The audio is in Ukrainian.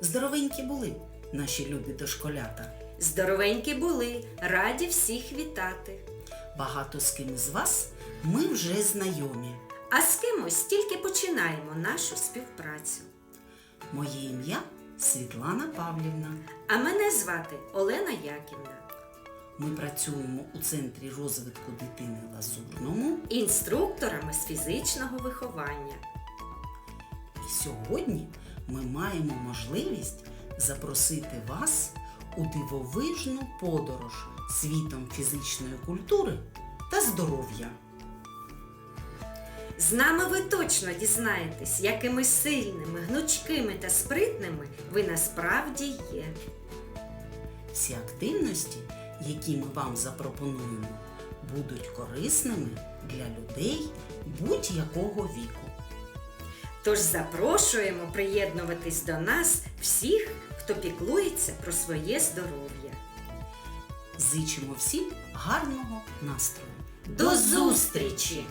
Здоровенькі були наші любі дошколята. Здоровенькі були, раді всіх вітати. Багато з ким з вас ми вже знайомі. А з кимось тільки починаємо нашу співпрацю. Моє ім'я Світлана Павлівна. А мене звати Олена Яківна, Ми працюємо у центрі розвитку дитини Лазурному. інструкторами з фізичного виховання. І сьогодні ми маємо можливість запросити вас у дивовижну подорож світом фізичної культури та здоров'я. З нами ви точно дізнаєтесь, якими сильними, гнучкими та спритними ви насправді є. Всі активності, які ми вам запропонуємо, будуть корисними для людей будь-якого віку. Тож запрошуємо приєднуватись до нас всіх, хто піклується про своє здоров'я. Зичимо всім гарного настрою. До зустрічі!